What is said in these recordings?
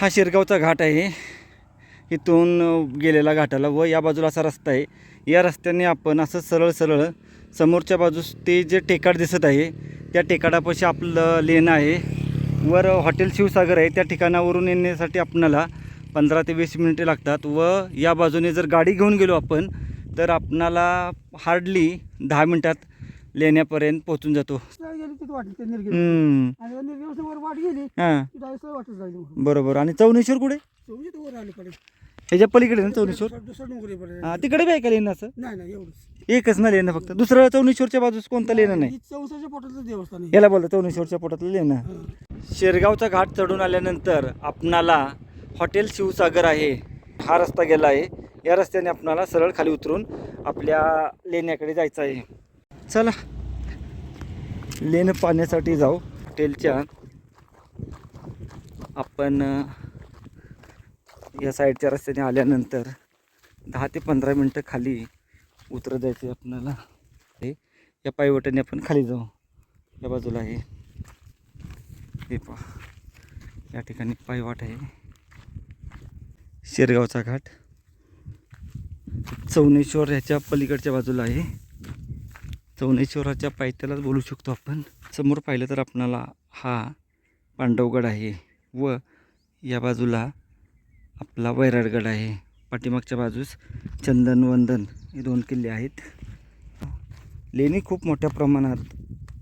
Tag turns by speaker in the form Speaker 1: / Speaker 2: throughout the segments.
Speaker 1: हा शिरगावचा घाट आहे. इथून गेलेला घाटाला व या बाजूला असा रस्ता आहे. या रस्त्याने आपण असं सरळ सरळ समोरच्या बाजूस ते जे टेकाड दिसत आहे त्या टेकाडापाशी आपलं लेणं आहे. वर हॉटेल शिवसागर आहे. त्या ठिकाणावरून येण्यासाठी आपणाला पंधरा ते वीस मिनिटे लागतात व या बाजूने जर गाडी घेऊन गेलो आपण तर आपणाला हार्डली दहा मिनटात लेण्यापर्यंत पोहोचून जातो.
Speaker 2: गेली तिथे वाटली ते निर्गेली
Speaker 1: हम्म.
Speaker 2: आणि निर्गेली वर वाट गेली
Speaker 1: हां.
Speaker 2: ती डायरेक्ट वाटत जायली
Speaker 1: बरोबर. आणि चौनेश्वर कुठे?
Speaker 2: वर आली
Speaker 1: ह्याच्या पलीकडे ना चौनेश्वर?
Speaker 2: दुसरं
Speaker 1: हा तिकडे बी आहे का लेणं असं?
Speaker 2: नाही नाही एवढंच.
Speaker 1: एकच ना लेणं फक्त. दुसरं चौनेश्वरच्या बाजूस कोणतं लेणं नाही?
Speaker 2: ही चौसाच्या पोटाचं देवस्थान आहे.
Speaker 1: याला बोलतं चौनेश्वरच्या पोटातलं लेणं. शेरगावचा घाट चढून आल्यानंतर आपणाला हॉटेल शिवसागर आहे. हा रस्ता गेला आहे. या रस्त्याने आपणाला सरळ खाली उतरून आपल्या लेण्याकडे जायचं आहे. चला. लेणं पाण्यासाठी जाऊ. हॉटेलच्या आपण या साईडच्या रस्त्याने आल्यानंतर दहा ते पंधरा मिनटं खाली उतर जायचं आहे आपणाला हे या पायवटाने आपण खाली जाऊ. या बाजूला आहे हे पहा. या ठिकाणी पायवाट आहे. शेरगावचा घाट. चौनेश्वर ह्याच्या पलीकडच्या बाजूला आहे. चौनेश्वराच्या पायथ्यालाच बोलू शकतो आपण. समोर पाहिलं तर आपणाला हा पांडवगड आहे व या बाजूला आपला वैराडगड आहे. पाठीमागच्या बाजूस चंदनवंदन हे दोन किल्ले आहेत. लेणी खूप मोठ्या प्रमाणात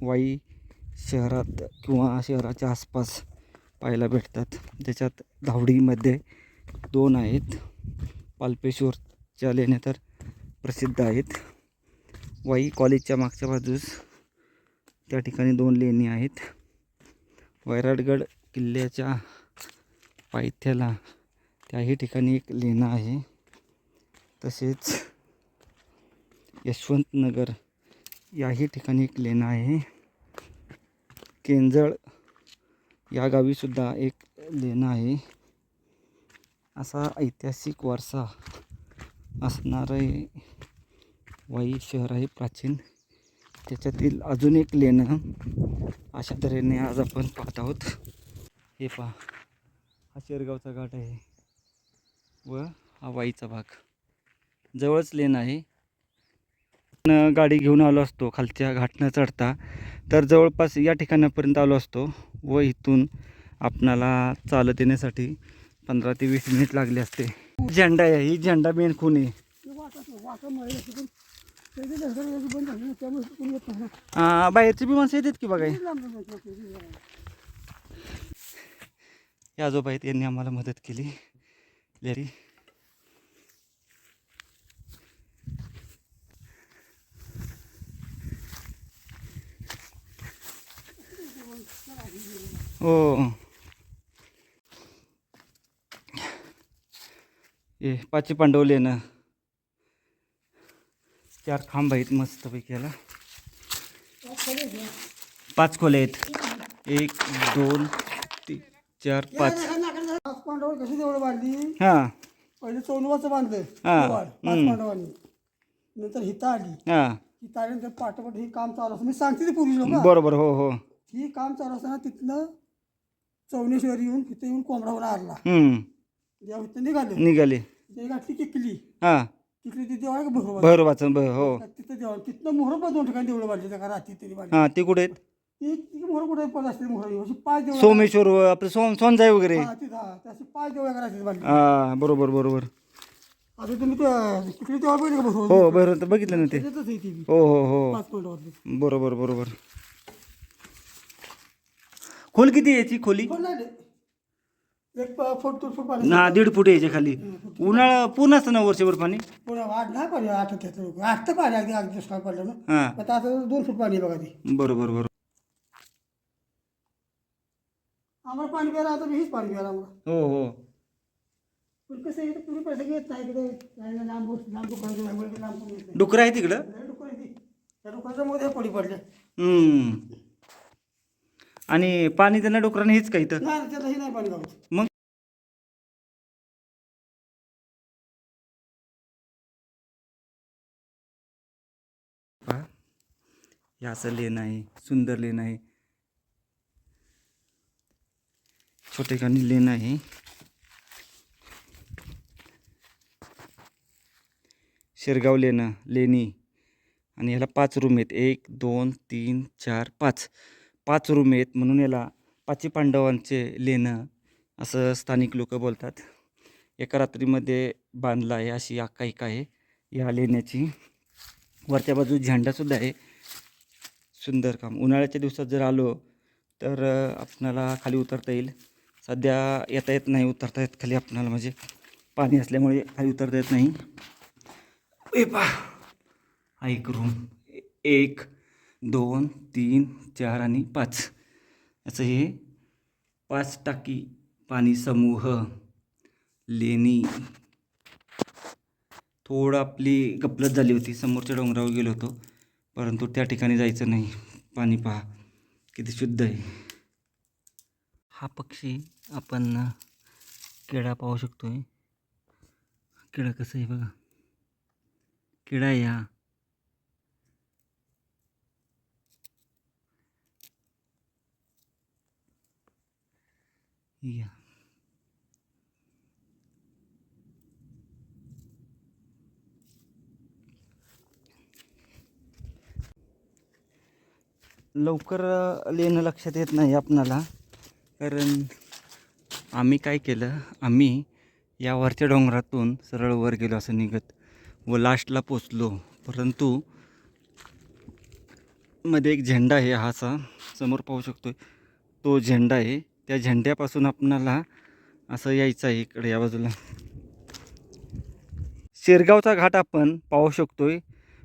Speaker 1: वाई शहरात किंवा शहराच्या आसपास पाहायला भेटतात. ज्याच्यात धावडीमध्ये दोन आहेत. पालपेश्वरच्या लेण्या तर प्रसिद्ध आहेत. वाई कॉलेजच्या मागच्या बाजूस त्या ठिकाणी दोन लेणी आहेत. वैराटगड किल्ल्याच्या पायथ्याला त्याही ठिकाणी एक लेणं आहे. तसेच यशवंतनगर याही ठिकाणी एक लेणं आहे. केंजळ या गावीसुद्धा एक लेणं आहे. असा ऐतिहासिक वारसा असणारे वाई शहर आहे प्राचीन. त्याच्यातील अजून एक लेणं अशा तऱ्हेने आज आपण पाहत आहोत. हे पहा. हा शेरगावचा घाट आहे. व हा वाईचा भाग. जवळच लेणं आहे. गाडी घेऊन आलो असतो. खालच्या घाटनं चढता. तर जवळपास या ठिकाणापर्यंत आलो असतो. व इथून आपणाला चालत येण्यासाठी पंधरा ते वीस मिनिट लागले असते. झेंडा आहे. ही झेंडा मेन खून आहे. हा बाहेरची बी माणसं येतात की
Speaker 2: बघा.
Speaker 1: या आजोबा आहेत यांनी आम्हाला मदत केली. लेरी. हो. ए पाची पांडवले ना. चार खांब आहेत मस्तपैकी याला पाच खोले आहेत. एक दोन तीन चार पाच.
Speaker 2: पाच पांडव कशी तेवढं बांधली?
Speaker 1: हां.
Speaker 2: पहिले चौनवाचं बांधलं.
Speaker 1: हा.
Speaker 2: देवाळ. पांडवांनी. नंतर हिता आली.
Speaker 1: हां.
Speaker 2: हिता आल्यानंतर पाठोपाठ हे काम चालू असतं. मी सांगते ते पूर्वी लोक.
Speaker 1: बरोबर हो हो.
Speaker 2: ही काम चालू असताना तिथनं चौनेश्वर येऊन तिथे येऊन कोंबडावर आरला. निघाले.
Speaker 1: निघाले.
Speaker 2: ते घातली किकली.
Speaker 1: हां.
Speaker 2: किकली ती देवाळ का भरवा
Speaker 1: भैरवाचं ब हो.
Speaker 2: तिथं देवाळ? तिथनं मोहर पण दोन ठिकाणी देवळं बांधली रात्री तरी बांधली
Speaker 1: हां ते कुठे आहेत?
Speaker 2: ती ती मोहर कुठे पण असते मोहर अशी पाच देवळं
Speaker 1: सोमेश्वर व आपलं सोन सोनजाई वगैरे.
Speaker 2: हा तिथं हा. त्या अशी पाच देवळं करायची बांधली
Speaker 1: हां बरोबर बरोबर.
Speaker 2: आता तुम्ही त्या किकली देवाळ पाहिजे का भरवा
Speaker 1: हो बरोबर तर बघितलं ना ते.
Speaker 2: त्याच्यातच आहे ती बी.
Speaker 1: हो हो हो.
Speaker 2: पाच
Speaker 1: बरोबर बरोबर. खोल किती आहे याची खोली
Speaker 2: नाही रे. एक फूट पाणी
Speaker 1: हा दीड फूट याच्या खाली. उन्हाळा पूर्ण असतं ना वर्षभर पाणी.
Speaker 2: पुढे आठ नाही पाणी आठ आठ तर पाणी अगदी अगदी दुष्काळ पडलं ना.
Speaker 1: हां.
Speaker 2: आता आता दोन फूट पाणी आहे बघा ती.
Speaker 1: बरोबर बरोबर.
Speaker 2: आम्हाला पाणी प्यायला आता मीच पाणी प्यायला आम्हाला.
Speaker 1: हो हो.
Speaker 2: पण कसं आहे तुम्ही पैसे घेत नाही लांब लांब वगैरे लांब नाही.
Speaker 1: डुकरं आहे तिकडं?
Speaker 2: आहे ती. त्या मध्ये पडी पडले.
Speaker 1: हम्म. आणि पाणी त्यांना डुकराने हेच का इथं?
Speaker 2: नाही त्यालाही नाही पाणी
Speaker 1: मग? हे असं लेण आहे सुंदर लेण आहे. छोटे कानी लेण आहे. शिरगाव लेणं लेणी. आणि ह्याला पाच रूम आहेत. एक दोन तीन चार पाच. पाच रूम आहेत म्हणून याला पाची पांडवांचे लेणं असं स्थानिक लोक बोलतात. एका रात्रीमध्ये बांधला आहे अशी आकायिका आहे या लेण्याची. वरच्या बाजू झेंडासुद्धा आहे. सुंदर काम. उन्हाळ्याच्या दिवसात जर आलो तर आपणाला खाली उतरता येईल. सध्या येता येत नाही उतरता येत खाली आपणाला म्हणजे पाणी असल्यामुळे खाली उतरता येत नाही. ए पा हा एक रूम एक दोन तीन चार आणि पाच. असं हे पाच टाकी पाणी समूह लेणी. थोडं आपली गपलत झाली होती. समोरच्या डोंगरावर गेलो होतो. परंतु त्या ठिकाणी जायचं नाही. पाणी पहा किती शुद्ध आहे. हा पक्षी आपण केळा पाहू शकतो आहे किडा कसं आहे बघा. किडा आहे हा या. लवकर अ, लेणं लक्षात येत नाही आपणाला. कारण आम्ही काय केलं आम्ही या वरच्या डोंगरातून सरळ वर गेलो असं निघत व लास्टला पोचलो. परंतु मध्ये एक झेंडा आहे हा असा समोर पाहू शकतो तो झेंडा आहे. त्या झेंड्यापासून आपणाला असं यायचं आहे इकडे या बाजूला. शिरगावचा घाट आपण पाहू शकतोय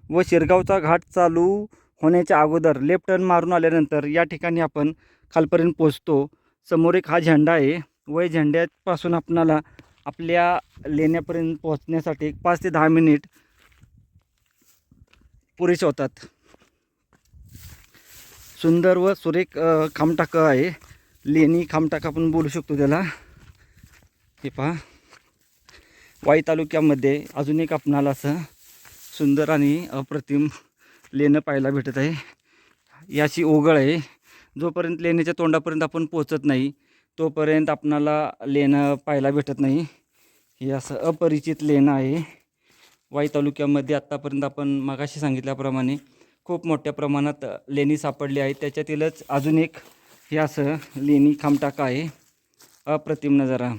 Speaker 1: व शिरगावचा घाट चालू होण्याच्या अगोदर लेफ्ट टर्न मारून आल्यानंतर या ठिकाणी आपण खालपर्यंत पोचतो समोर एक हा झेंडा आहे. व झेंड्यापासून आपणाला आपल्या लेण्यापर्यंत पोहोचण्यासाठी एक पाच ते दहा मिनिट पुरेसे होतात. सुंदर व सुरेख अ, आहे. लेणी खामटाका आपण बोलू शकतो त्याला. हे पहा. वाई तालुक्यामध्ये अजून एक आपणाला असं सुंदर आणि अप्रतिम लेणं पाहायला भेटत आहे. याची ओघळ आहे. जोपर्यंत लेण्याच्या तोंडापर्यंत आपण पोचत नाही तोपर्यंत आपणाला लेणं पाहायला भेटत नाही. हे असं अपरिचित लेणं आहे. वाई तालुक्यामध्ये आत्तापर्यंत आपण मागाशी सांगितल्याप्रमाणे खूप मोठ्या प्रमाणात लेणी सापडली आहेत. त्याच्यातीलच अजून एक हे असं लेणी खामटाका आहे. अप्रतिम नजारा.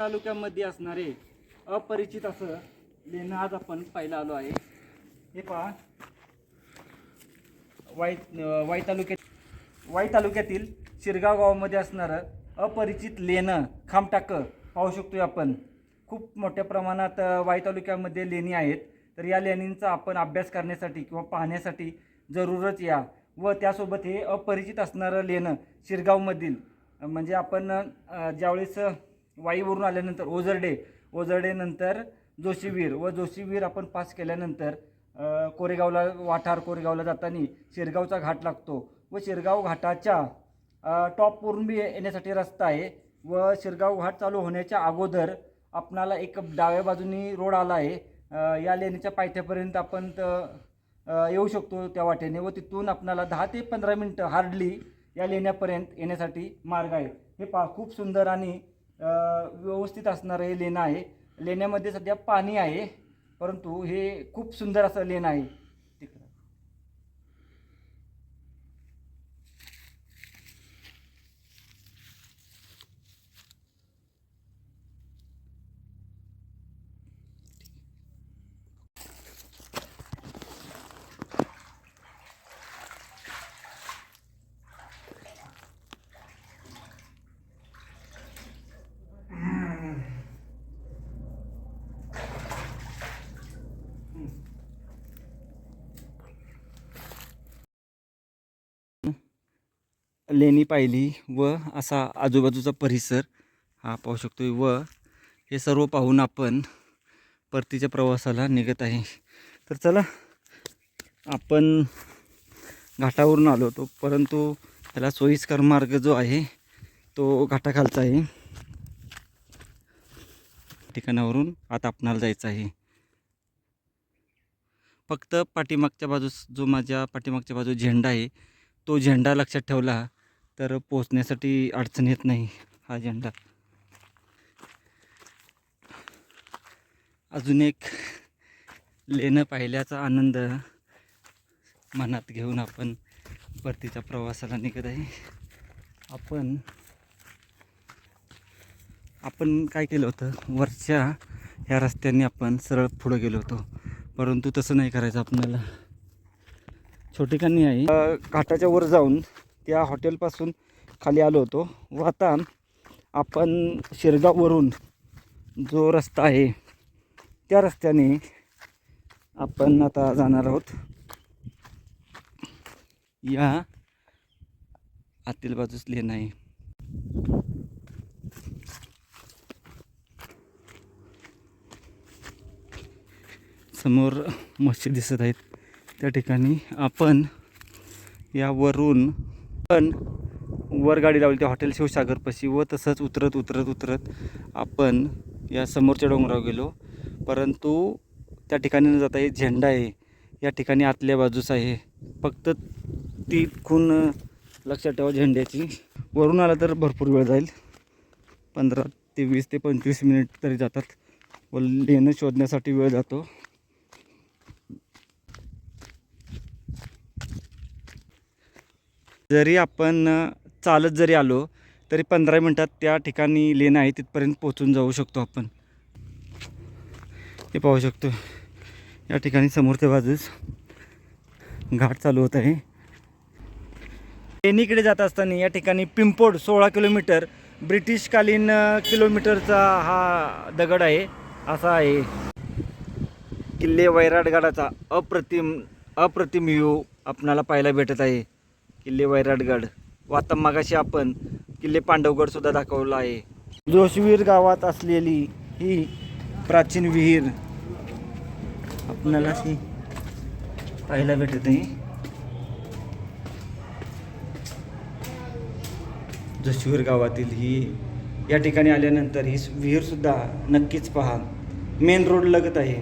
Speaker 1: तालुक्यामध्ये असणारे अपरिचित असं लेणं आज आपण पाहायला आलो आहे. हे पहा. वाई वाई तालुक्यात वाई तालुक्यातील शिरगाव गावामध्ये असणारं अपरिचित लेणं खामटाकं पाहू शकतोय आपण. खूप मोठ्या प्रमाणात वाई तालुक्यामध्ये लेणी आहेत. तर या लेणींचा आपण अभ्यास करण्यासाठी किंवा पाहण्यासाठी जरूरच या. व त्यासोबत हे अपरिचित असणारं लेणं शिरगावमधील म्हणजे आपण ज्यावेळेस वाईवरून आल्यानंतर ओझरडे ओझरडेनंतर जोशीवीर व जोशीवीर आपण पास केल्यानंतर कोरेगावला वाठार कोरेगावला जाताना शिरगावचा घाट लागतो व शिरगाव घाटाच्या टॉपवरून बी येण्यासाठी रस्ता आहे व शिरगाव घाट चालू होण्याच्या अगोदर आपणाला एक डाव्या बाजूनी रोड आला आहे. या लेणीच्या पायथ्यापर्यंत आपण येऊ शकतो त्या वाटेने व तिथून आपणाला दहा ते पंधरा मिनटं हार्डली या लेण्यापर्यंत येण्यासाठी मार्ग आहे. हे पा खूप सुंदर आणि व्यवस्थित असणारं हे लेणं आहे. लेण्यामध्ये सध्या पाणी आहे. परंतु हे खूप सुंदर असं लेण आहे तिकडं लेणी पाहिली व असा आजूबाजूचा परिसर हा पाहू शकतो व हे सर्व पाहून आपण परतीच्या प्रवासाला निघत आहे. तर चला आपण घाटावरून आलो होतो परंतु त्याला सोयीस्कर मार्ग जो आहे तो घाटाखालचा आहे. ठिकाणावरून आता आपणाला जायचं आहे. फक्त पाठीमागच्या बाजूस जो माझ्या पाठीमागच्या बाजू झेंडा आहे तो झेंडा लक्षात ठेवला. तर पोचण्यासाठी अडचण येत नाही हा झेंडा. अजून एक लेणं पाहिल्याचा आनंद मनात घेऊन आपण परतीच्या प्रवासाला निघत आहे. आपण आपण काय केलं होतं? वरच्या ह्या रस्त्याने आपण सरळ पुढं गेलो होतो. परंतु तसं नाही करायचं आपल्याला. छोटी छोटेखानी आहे. काठाच्या घाटाच्या वर जाऊन त्या हॉटेलपासून खाली आलो होतो. व आता आपण शिरगाववरून जो रस्ता आहे त्या रस्त्याने आपण आता जाणार आहोत. या आतील बाजूस लेन आहे. समोर मस्जिद दिसत आहेत. त्या ठिकाणी आपण यावरून पण वर गाडी लावली त्या हॉटेल शिवसागरपाशी व तसंच उतरत उतरत उतरत आपण या समोरच्या डोंगरावर गेलो. परंतु त्या ठिकाणी न जाता एक झेंडा आहे. या ठिकाणी आतल्या बाजूस आहे. फक्त ती खून लक्षात ठेवा झेंड्याची. वरून आला तर भरपूर वेळ जाईल. पंधरा ते वीस ते पंचवीस मिनिट तरी जातात व लेणं शोधण्यासाठी वेळ जातो. जरी आपण चालत जरी आलो तरी पंधरा मिनटात त्या ठिकाणी लेन आहे तिथपर्यंत पोचून जाऊ शकतो आपण. हे पाहू शकतो. या ठिकाणी समोरच्या बाजूस घाट चालू होत आहे. लेणीकडे जात असताना या ठिकाणी पिंपोड सोळा किलोमीटर ब्रिटिशकालीन किलोमीटरचा हा दगड आहे असा आहे. किल्ले वैराटगडाचा अप्रतिम अप्रतिम व्ह्यू आपणाला पाहायला भेटत आहे. किल्ले वैराटगड. व आता मगाशी आपण किल्ले पांडवगड सुद्धा दाखवला आहे. जोशवीर गावात असलेली ही प्राचीन विहीर आपणाला अशी पाहायला भेटत आहे. जोशवीर गावातील ही या ठिकाणी आल्यानंतर ही विहीर सुद्धा नक्कीच पहा. मेन रोड लगत आहे.